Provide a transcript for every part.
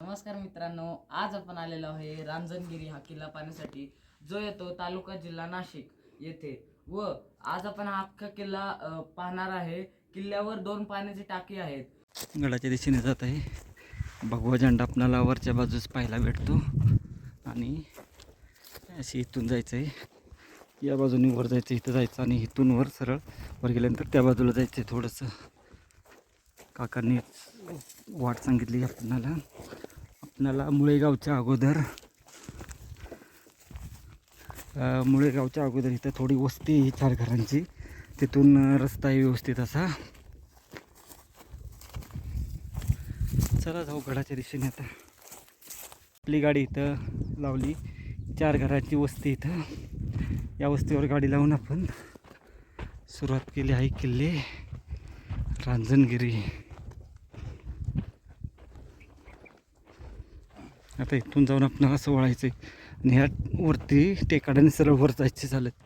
नमस्कार मित्रांनो आज आपण आलेलो आहे रांजणगिरी हा किल्ला पाहण्यासाठी. जो येतो तालुका जिल्हा नाशिक येथे. व आज आपण हा अख्खा किल्ला अ, पाहणार आहे. किल्ल्यावर दोन पाण्याची टाकी आहेत. गडाच्या दिशेने जात आहे. भगवा झेंडा आपल्याला वरच्या बाजूस पाहायला भेटतो. आणि अशी इथून जायचं आहे या बाजूने वर जायचं इथं जायचं आणि इथून वर सरळ वर गेल्यानंतर त्या बाजूला जायचं आहे थोडंसं. काकांनी वाट सांगितली आपणाला आपणाला मुळेगावच्या अगोदर. मुळेगावच्या अगोदर इथं थोडी वस्ती आहे चार घरांची. तिथून रस्ता आहे व्यवस्थित असा. चला जाऊ गडाच्या दिशेने आता. आपली गाडी इथं लावली. चार घराची वस्ती इथं. या वस्तीवर गाडी लावून आपण सुरुवात केली आहे किल्ले. रांजणगिरी. आता इथून जाऊन आपल्याला असं वळायचं आहे आणि ह्या वरती टेकाडाने सरळ वर जायचे चालत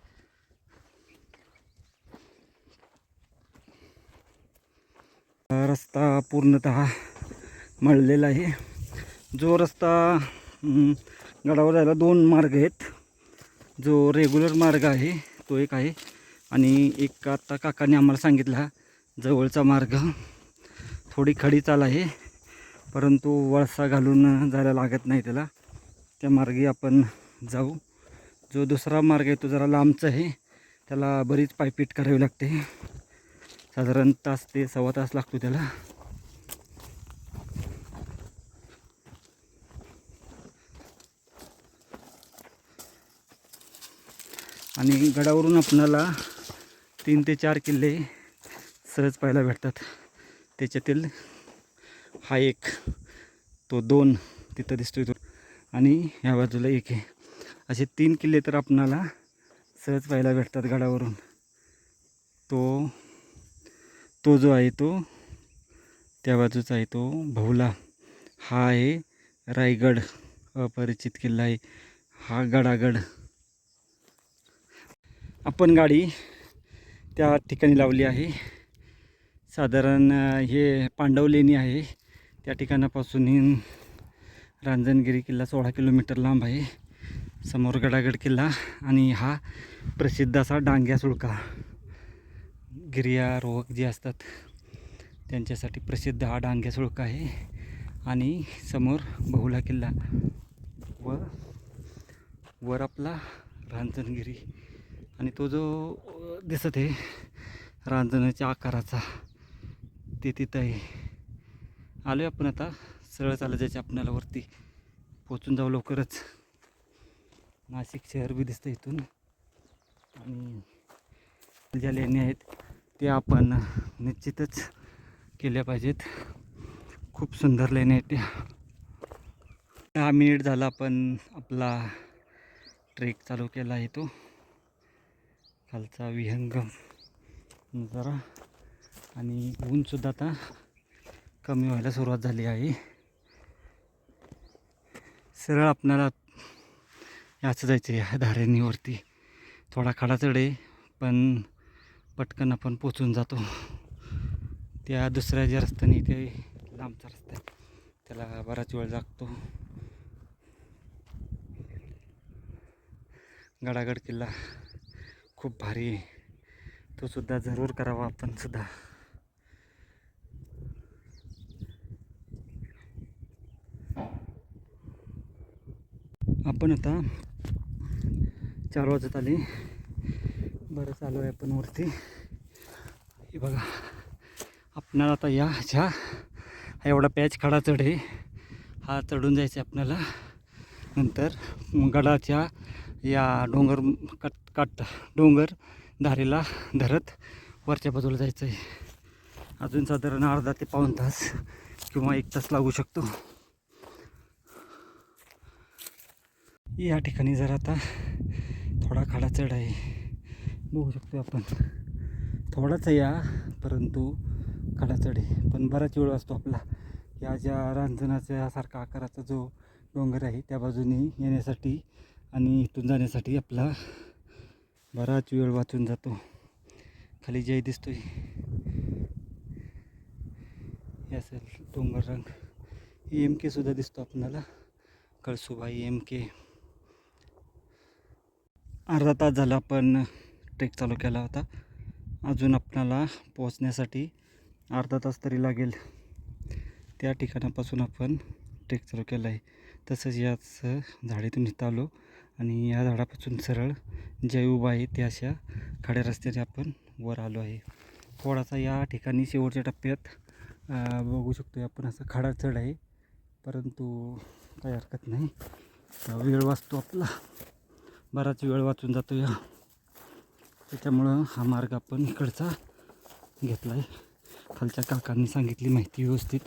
रस्ता पूर्णतः मळलेला आहे. जो रस्ता गडावर जायला दोन मार्ग आहेत. जो रेग्युलर मार्ग आहे तो एक आहे. आणि एक आता काकाने आम्हाला सांगितला जवळचा मार्ग. थोडी खडी चाल आहे. परंतु वळसा घालून जायला लागत नाही त्याला. त्या मार्गे आपण जाऊ. जो दुसरा मार्ग आहे तो जरा लांबचा आहे. त्याला बरीच पायपीट करावी लागते. साधारण तास ते सव्वा तास लागतो त्याला. आणि गडावरून आपणाला तीन ते चार किल्ले सहज पाहायला भेटतात. त्याच्यातील हा एक तो दोन तिथं दिसतोय तो. आणि ह्या बाजूला एक आहे. असे तीन किल्ले तर आपणाला सहज पाहायला भेटतात गडावरून. तो तो जो आहे तो त्या बाजूचा आहे तो भवला. हा आहे रायगड. अपरिचित किल्ला आहे. हा गडागड. आपण गाडी त्या ठिकाणी लावली आहे. साधारण हे पांडवलेणी आहे. त्या ठिकाणापासून रांजणगिरी किल्ला सोळा किलोमीटर लांब आहे. समोर गडागड किल्ला आणि हा प्रसिद्ध असा डांग्या सुळका. गिर्यारोहक जे असतात त्यांच्यासाठी प्रसिद्ध हा डांग्या सुळका आहे. आणि समोर बहुला किल्ला व वर आपला रांजणगिरी. आणि तो जो दिसत आहे रांजणाच्या आकाराचा ते तिथं आहे. आलो आपण आता. सरळ चालत जायचं आपल्याला वरती. पोचून जाऊ लवकरच. नाशिक शहर बी दिसतं इथून. आणि ज्या लेणी आहेत ते आपण निश्चितच केल्या पाहिजेत. खूप सुंदर लेण्या आहेत त्या. दहा मिनिट झाला आपण आपला ट्रेक चालू केला आहे तो. खालचा विहंगम. जरा. आणि ऊनसुद्धा आता कमी व्हायला सुरुवात झाली आहे. सरळ आपणाला याचं जायचं आहे धारेणीवरती. थोडा खडा चढ आहे पण पटकन आपण पोचून जातो. त्या दुसऱ्या ज्या रस्त्याने ते लांबचा रस्ता आहे त्याला बराच वेळ लागतो. गडागड किल्ला खूप भारी आहे. तो सुद्धा जरूर करावा आपण सुद्धा. आपण आता चार वाजत आले. बरं चालू आहे आपण वरती. हे बघा आपणाला आता या ह्या हा एवढा पॅच खडा चढ आहे. हा चढून जायचा आहे आपल्याला. नंतर गडाच्या या डोंगर कट काट डोंगर धारेला धरत वरच्या बाजूला जायचं आहे. अजून साधारण अर्धा ते पाऊण तास किंवा एक तास लागू शकतो. या ठिकाणी जर आता थोडा खडा चढ आहे. बघू शकतो आपण. थोडाच या परंतु खडा चढ आहे. पण बराच वेळ असतो आपला. या ज्या रांजणाच्या सारखा आकाराचा जो डोंगर आहे त्या बाजूने येण्यासाठी आणि इथून जाण्यासाठी आपला बराच वेळ वाचून जातो. खाली जय दिसतोय. हे असेल डोंगर रंग. एम के सुद्धा दिसतो आपल्याला कळसुबाई एम के अर्धा तास झाला आपण ट्रेक चालू केला होता. अजून आपल्याला पोहोचण्यासाठी अर्धा तास तरी लागेल. त्या ठिकाणापासून आपण ट्रेक चालू केला आहे. तसंच याच झाडीतून इथं आलो आणि या झाडापासून सरळ जे उभा आहे त्या अशा खड्या रस्त्याने आपण वर आलो आहे. थोडासा या ठिकाणी शेवटच्या टप्प्यात बघू शकतो आपण असं खडा चढ आहे. परंतु काही हरकत नाही. वेळ वाचतो आपला. बराच वेळ वाचून जातो या त्याच्यामुळं हा मार्ग आपण इकडचा घेतला आहे खालच्या काकांनी सांगितली माहिती व्यवस्थित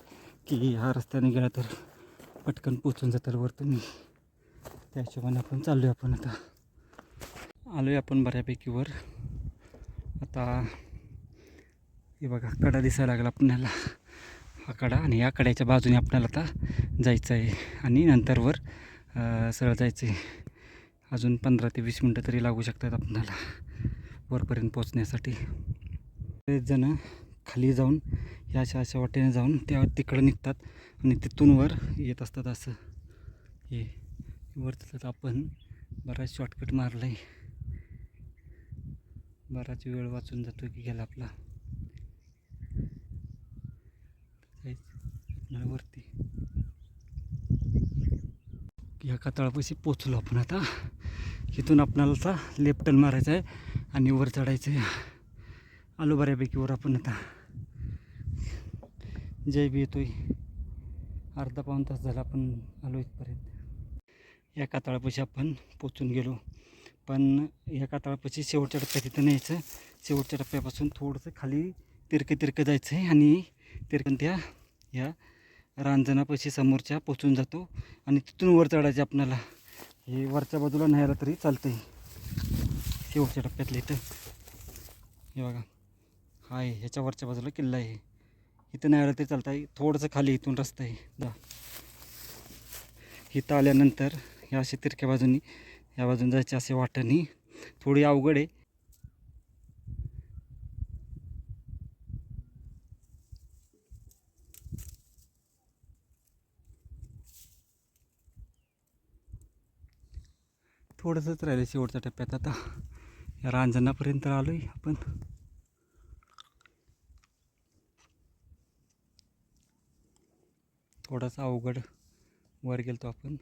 की ह्या रस्त्याने गेला तर पटकन पोचून जातं वर तुम्ही त्या हिशोबाने आपण चाललो आहे आपण आता. आलो आहे आपण बऱ्यापैकी वर. आता हे बघा कडा दिसायला लागला आपल्याला. हा कडा आणि या कड्याच्या बाजूने आपल्याला आता जायचं आहे आणि नंतरवर सरळ जायचं आहे अजून पंधरा ते वीस मिनटं तरी लागू शकतात आपणाला वरपर्यंत पोचण्यासाठी बरेच जण खाली जाऊन या अशा अशा वाटेने जाऊन त्या तिकडं निघतात आणि तिथून वर येत असतात असं. हे वर तर आपण बराच शॉर्टकट मारला आहे बराच वेळ वाचून जातो की गेला आपला. आपल्याला वरती. या कातळापाशी पोचलो आपण आता. इथून आपल्याला आता लेफ्ट टर्न मारायचं आहे आणि वर चढायचं आहे. आलो बऱ्यापैकी वर आपण आता. जय बी येतोय. अर्धा पाऊण तास झाला आपण आलो इथपर्यंत. या कातळापाशी आपण पोचून गेलो. पण या कातळापाशी शेवटच्या टप्प्यात तिथं न्यायचं. शेवटच्या टप्प्यापासून थोडंसं खाली तिरकं तिरकं जायचं आहे आणि तिरकन त्या या रांजणापाशी समोरच्या पोचून जातो आणि तिथून वर चढायचे आपणाला. हे वरच्या बाजूला न्यायला तरी चालतं आहे शेवटच्या टप्प्यातलं इथं. हे बघा. हा आहे ह्याच्या वरच्या बाजूला किल्ला आहे. इथं न्यायला तरी चालतं आहे थोडंसं खाली इथून रस्ता आहे. जा. इथं आल्यानंतर या असे तिरक्या बाजूनी या बाजून जायचे असे वाटणी. थोडी अवघड आहे. थोडंसंच राहिलं शेवटच्या टप्प्यात. आता या रांजणापर्यंत आलो आहे आपण. थोडासा अवघड वर गेलतो आपण.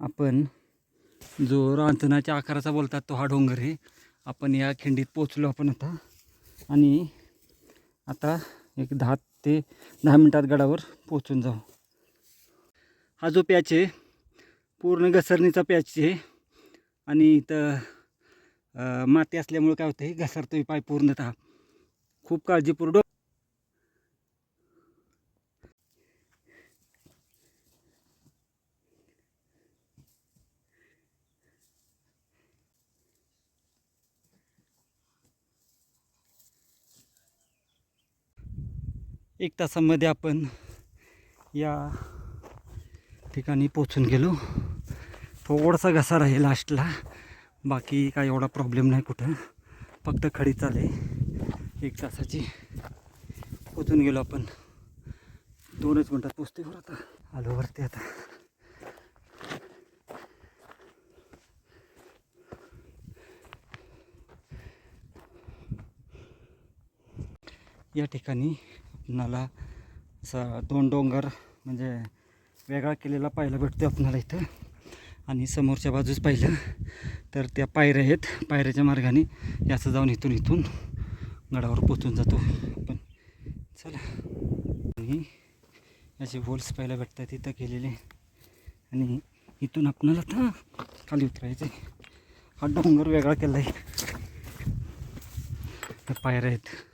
आपण जो रांजणाच्या आकाराचा बोलतात तो हा डोंगर आहे. आपण या खिंडीत पोचलो आपण आता. आणि आता एक दहा ते दहा मिनटात गडावर पोचून जाऊ. हा जो पॅच आहे पूर्ण घसरणीचा पॅच आहे. आणि इथं माती असल्यामुळे काय होतं घसरतोय पाय पूर्णतः. खूप काळजीपूर्वक. एक तासामध्ये आपण या ठिकाणी पोचून गेलो. थोडासा घसा आहे लास्टला बाकी काय एवढा प्रॉब्लेम नाही कुठं. फक्त खडी चाले. एक तासाची पोचून गेलो आपण. दोनच मिनटात पोचते बरं आता. आलो वरती आता. या ठिकाणी आपणाला असा दोन डोंगर म्हणजे वेगळा केलेला पाहायला भेटतो आपणाला इथं. आणि समोरच्या बाजूस पाहिलं तर त्या पायऱ्या आहेत पायऱ्याच्या मार्गाने याचं असं जाऊन इथून इथून गडावर पोचून जातो आपण. चला. आणि असे होल्स पाहायला भेटतात इथं केलेले. आणि इथून आपणाला आता खाली उतरायचं आहे हा डोंगर वेगळा केला आहे तर पायऱ्या आहेत.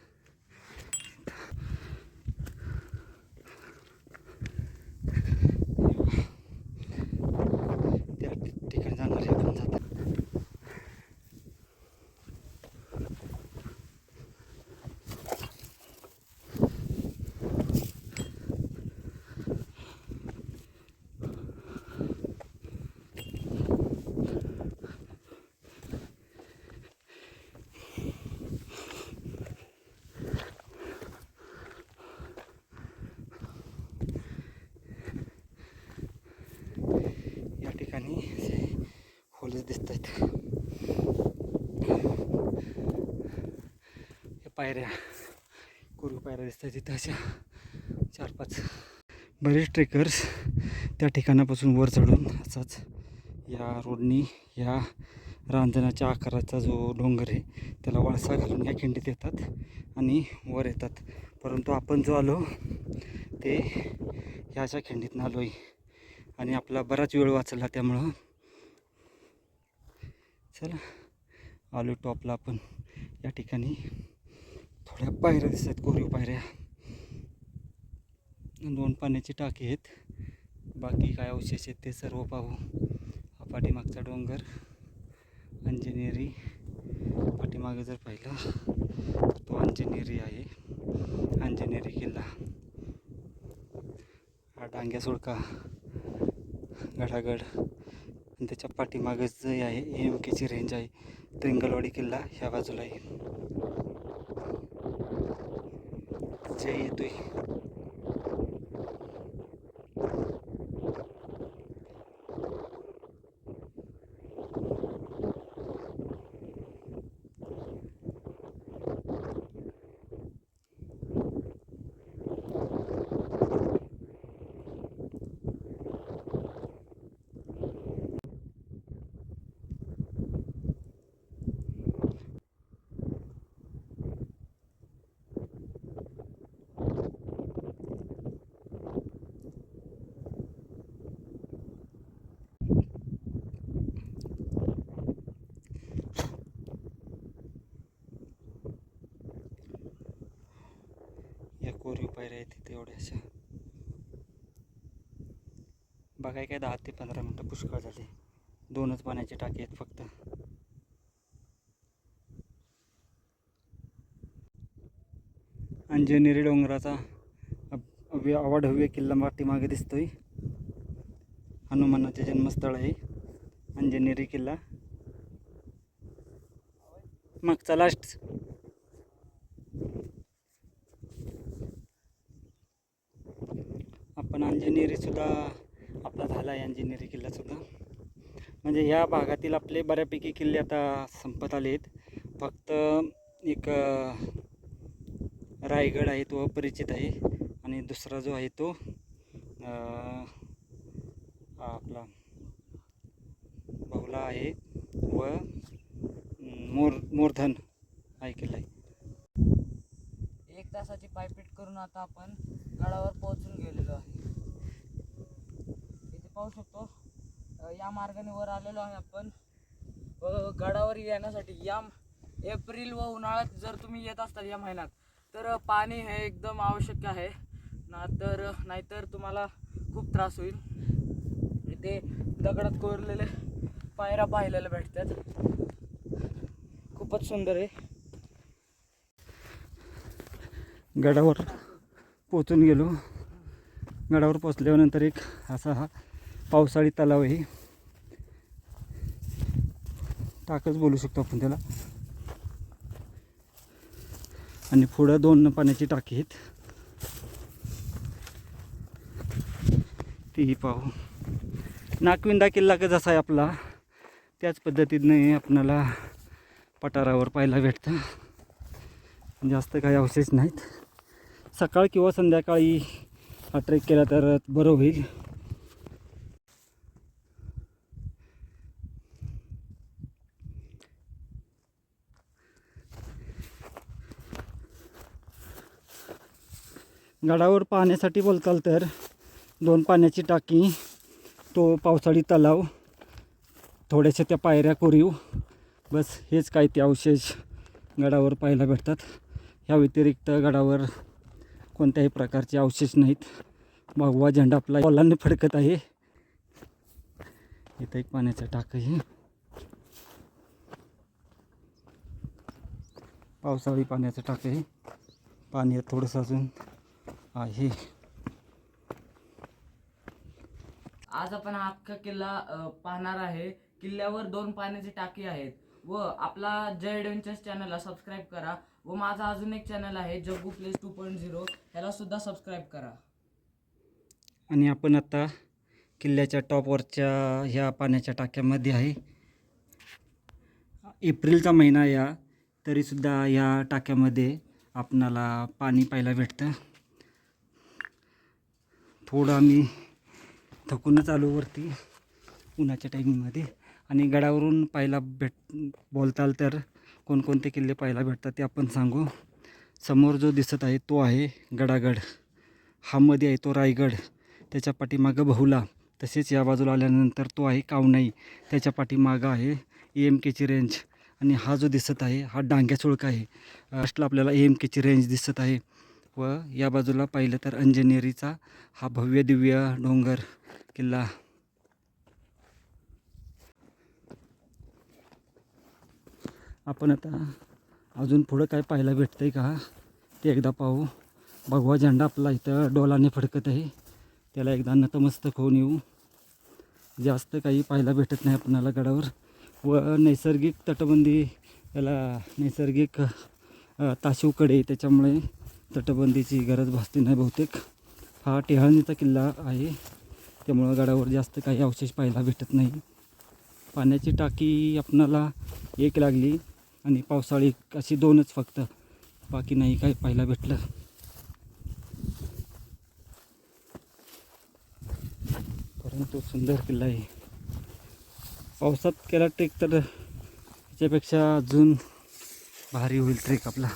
दिसत आहेत या पायऱ्या कोरीव पायऱ्या दिसत आहेत तिथं अशा चार पाच बरेच ट्रेकर्स त्या ठिकाणापासून वर चढून असाच या रोडनी या रांजणाच्या आकाराचा जो डोंगर आहे त्याला वळसा घालून या खिंडीत येतात आणि वर येतात परंतु आपण जो आलो ते ह्याच्या खिंडीतनं आलो आहे आणि आपला बराच वेळ वाचला त्यामुळं चला आलो टॉपला आपण. या ठिकाणी थोड्या पायऱ्या दिसतात कोरीव पायऱ्या. दोन पाण्याची टाकी आहेत. बाकी काय अवशेष आहेत ते सर्व पाहू. हा पाठीमागचा डोंगर अंजनेरी. पाठीमागे जर पाहिला तर तो अंजनेरी आहे. अंजनेरी किल्ला. हा डांग्या सोडका. गडागड. आणि त्याच्या पाठीमागच जे आहे एम केची रेंज आहे. त्रिंगलवाडी किल्ला ह्या बाजूला आहे. जय येतोय या कोरीव पायऱ्या आहेत तिथे एवढ्या अशा. बघाय काय दहा ते पंधरा मिनटं पुष्कळ झाले. दोनच पाण्याचे टाके आहेत फक्त. अंजनेरी डोंगराचा अवाढव्य किल्ला पाठीमागे दिसतोय. हनुमानाचे जन्मस्थळ आहे. अंजनेरी किल्ला. मागचा लास्ट पण अंजनेरीसुद्धा आपला झाला आहे अंजनेरी किल्लासुद्धा म्हणजे ह्या भागातील आपले बऱ्यापैकी किल्ले आता संपत आले आहेत फक्त एक रायगड आहे तो अपरिचित आहे आणि दुसरा जो आहे तो आपला बहुला आहे व मोर मोरधन हा किल्ला आहे. एक तासाची पायपीट करून आता आपण गडावर पोहोचून गेलेलो आहे. पाहू शकतो. या मार्गाने वर आलेलो आहे आपण. व गडावर येण्यासाठी या एप्रिल व उन्हाळ्यात जर तुम्ही येत असाल या महिन्यात तर पाणी हे एकदम आवश्यक आहे. ना तर नाहीतर तुम्हाला खूप त्रास होईल. इथे दगडात कोरलेले पायऱ्या पाहिलेल्या भेटतात. खूपच सुंदर आहे. गडावर पोचून गेलो. गडावर पोचल्यानंतर एक असा हा पावसाळी तलाव आहे. टाकच बोलू शकतो आपण त्याला. आणि पुढं दोन पाण्याची टाकी आहेत. तीही पाहू. नागविंदा किल्ला का जसा आहे आपला त्याच पद्धतीने आपणाला पठारावर पाहायला भेटतं. जास्त काही अवशेष नाहीत. सकाळ किंवा संध्याकाळी हा ट्रेक केला तर बरं होईल. गडावर पाहण्यासाठी बोलताल तर दोन पाण्याची टाकी तो पावसाळी तलाव थोड्याशा त्या पायऱ्या कोरीव. बस हेच काय ते अवशेष गडावर पाहायला भेटतात. ह्या व्यतिरिक्त गडावर कोणत्याही प्रकारचे अवशेष नाहीत. भगवा झेंडा आपला पोलांनी फडकत आहे. इथं एक पाण्याचा टाक आहे. पावसाळी पाण्याचं टाक आहे. पाणी थोडंसं अजून. आहे आज आपण अख्खा किल्ला पाहणार आहे. किल्ल्यावर दोन पाण्याची टाकी आहेत. व आपला जय ॲडव्हेंचर्स चॅनलला सबस्क्राईब करा. व माझा अजून एक चॅनल आहे Jaggu place two point zero त्याला सुद्धा सबस्क्राईब करा. आणि आपण आता किल्ल्याच्या टॉपवरच्या ह्या पाण्याच्या टाक्यामध्ये आहे. एप्रिलचा महिना या तरीसुद्धा या टाक्यामध्ये आपणाला पाणी पाहायला भेटतं. थोडं आम्ही थकूनच आलो वरती उन्हाच्या टायमिंगमध्ये आणि गडावरून पाहायला भेट बोलताल तर कोणकोणते किल्ले पाहायला भेटतात ते आपण सांगू. समोर जो दिसत आहे तो आहे गडागड. हा मध्ये आहे तो रायगड. त्याच्या पाठीमागं बहुला. तसेच या बाजूला आल्यानंतर तो आहे कावनाई. त्याच्या पाठीमागं आहे ए एम केची रेंज आणि हा जो दिसत आहे हा डांग्या चुळका आहे. लास्टला आपल्याला ए एम केची रेंज दिसत आहे. व या बाजूला पाहिलं तर अंजनेरीचा हा भव्य दिव्य डोंगर किल्ला. आपण आता अजून पुढं काय पाहायला भेटतं आहे का? ते एकदा पाहू. भगवा झेंडा आपला इथं डोलाने फडकत आहे. त्याला एकदा नतमस्तक होऊन येऊ. जास्त काही पाहायला भेटत नाही आपणाला गडावर. व नैसर्गिक तटबंदी याला नैसर्गिक ताशीवकडे त्याच्यामुळे तटबंदीची गरज भासते नाही बहुतेक. हा टेहाळणीचा किल्ला आहे. त्यामुळं गडावर जास्त काही अवशेष पाहायला भेटत नाही. पाण्याची टाकी आपणाला एक लागली आणि पावसाळी अशी दोनच फक्त. बाकी नाही काही पाहायला भेटलं. परंतु सुंदर किल्ला आहे. पावसात केला ट्रेक तर त्याच्यापेक्षा अजून भारी होईल ट्रेक आपला.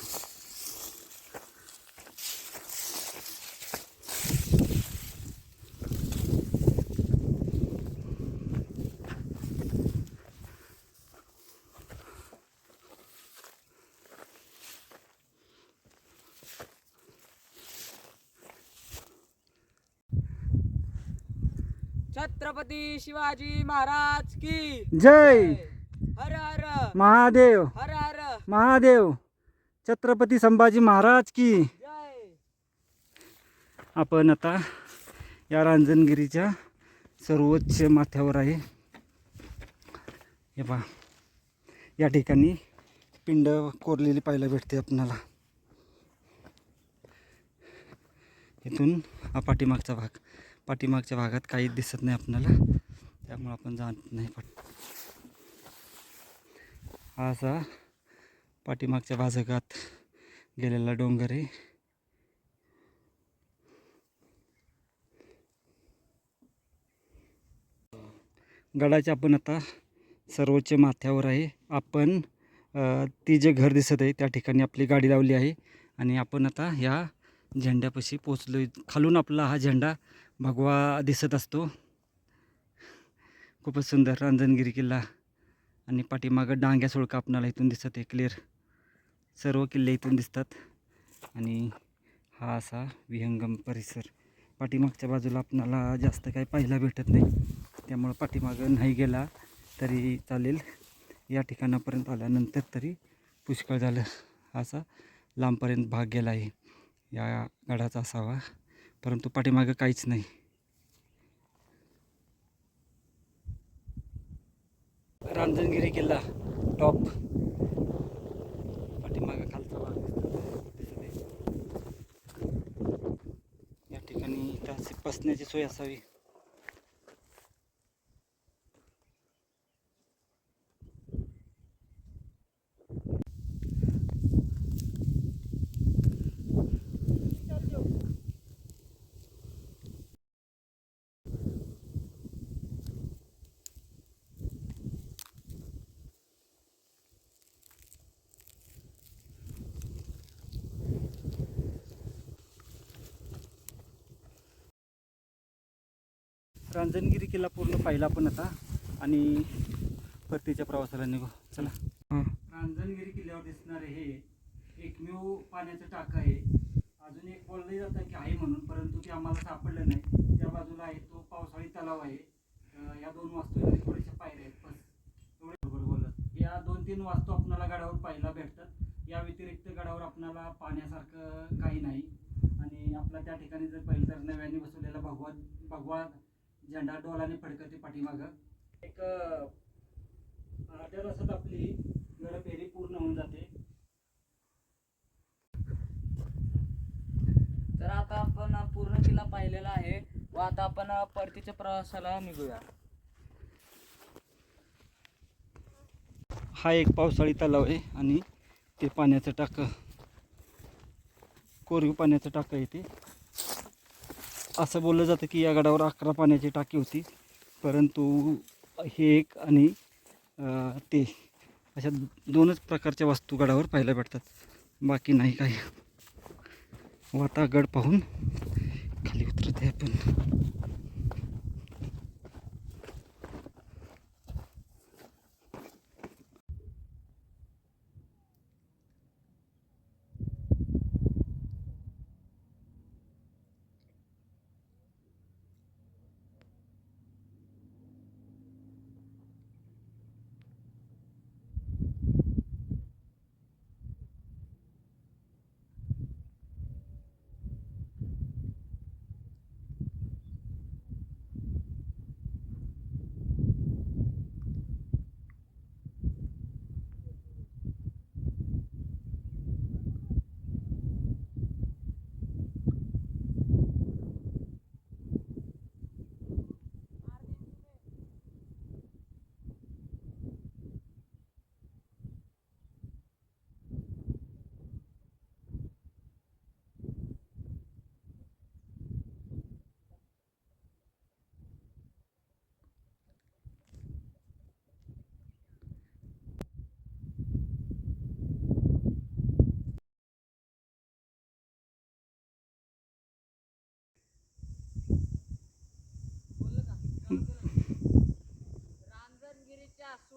छत्रपती शिवाजी महाराज की जय! हर हर। महादेव। हर हर। महादेव। छत्रपती संभाजी महाराज की। जय। आपण आता या रांजणगिरीच्या सर्वोच्च माथ्यावर आहे. हे पहा. या ठिकाणी पिंड कोरलेली पाहायला भेटते आपणाला. इथून हा पाठीमागचा भाग. पाठीमागच्या भागात काहीच दिसत नाही आपल्याला. त्यामुळे आपण जात नाही पाठ हा असा पाठीमागच्या भाजकात गेलेला डोंगर आहे. गडाच्या आपण आता सर्वोच्च माथ्यावर आहे. आपण ती जे घर दिसत आहे त्या ठिकाणी आपली गाडी लावली आहे. आणि आपण आता ह्या झेंड्यापाशी पोचलो खालून आपला हा झेंडा भगवा दिसत असतो. खूपच सुंदर रांजणगिरी किल्ला आणि पाठीमागं डांग्या सोळका आपणाला इथून दिसत आहे क्लिअर सर्व किल्ले इथून दिसतात. आणि हा असा विहंगम परिसर. पाठीमागच्या बाजूला आपणाला जास्त काही पाहायला भेटत नाही. त्यामुळं पाठीमागं नाही गेला तरी चालेल. या ठिकाणापर्यंत आल्यानंतर तरी पुष्कळ झालं. हा असा लांबपर्यंत भाग गेला आहे. या गडाचा असावा. परंतु पाठीमागं काहीच नाही. रांजणगिरी किल्ला टॉप पाठीमागं खालचा भाग या ठिकाणी इथं बसण्याची सोय असावी. रांजणगिरी किल्ला पूर्ण पाहिला आपण आता. आणि परतीच्या प्रवासाला निघू. चला. रांजणगिरी किल्ल्यावर दिसणारे हे एकमेव पाण्याचं टाकं आहे. अजून एक बोललं जातं की आहे म्हणून परंतु ते आम्हाला सापडलं नाही. त्या बाजूला आहे तो पावसाळी तलाव आहे. या दोन वास्तू आहेत थोड्याशा पायऱ्या आहेत. बस. एवढे बरोबर बोलत या दोन तीन वास्तू आपल्याला गडावर पाहायला भेटतात. या व्यतिरिक्त गडावर आपल्याला पाहण्यासारखं काही नाही. आणि आपला त्या ठिकाणी जर पाहिलं तर नव्याने बसवलेला भगवा भगवा झेंडा डोलाने फडकते पाठीमागं. एक अर्ध्या तासात आपली गड फेरी पूर्ण होऊन जाते. तर आता आपण पूर्ण किल्ला पाहिलेला आहे. व आता आपण परतीच्या प्रवासाला निघूया. हा एक पावसाळी तलाव आहे आणि ते पाण्याचं टाकं कोरीव पाण्याचं टाकं आहे ते. असं बोललं जातं की या गडावर अकरा पाण्याची टाकी होती. परंतु हे एक आणि ते अशा दोनच प्रकारच्या वस्तू गडावर पाहायला भेटतात. बाकी नाही काही. वाता गड पाहून खाली उतरते आपण.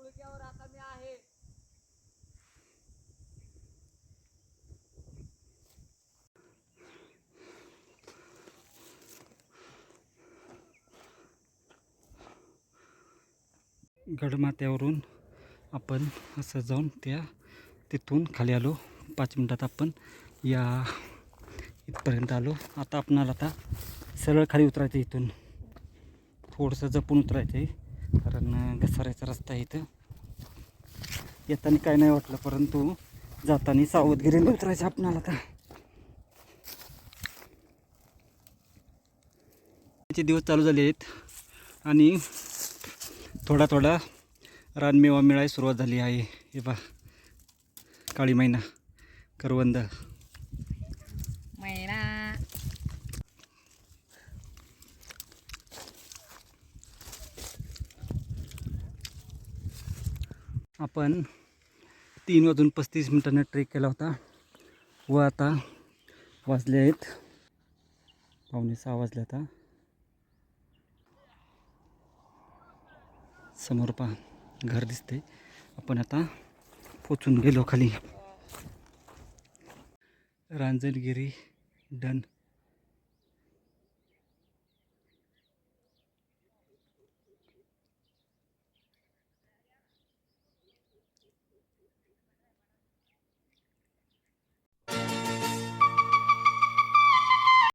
रांजणगिरीच्या आता मी आहे. गडमाथ्यावरून आपण असं जाऊन त्या तिथून खाली आलो. पाच मिनटात आपण या इथपर्यंत आलो. आता आपणाला आता सरळ खाली उतरायचं आहे इथून. थोडंसं जपून उतरायचं आहे. कारण घसाऱ्याचा घसारायचा रस्ता आहे इथं. येताना काय नाही वाटलं परंतु जाताना सावधगिरीने उतरायचं आपणाला आता. चे दिवस चालू झाले आहेत आणि थोडा थोडा रानमेवा मिळायला सुरुवात झाली आहे. हे बा काळी महिना करवंद. आपण तीन वाजून पस्तीस मिनिटांना ट्रेक केला होता. व आता वाजले आहेत. पावणे सहा वाजले आता. समोर पहा घर दिसते आपण आता पोचून गेलो खाली. रांजणगिरी डन.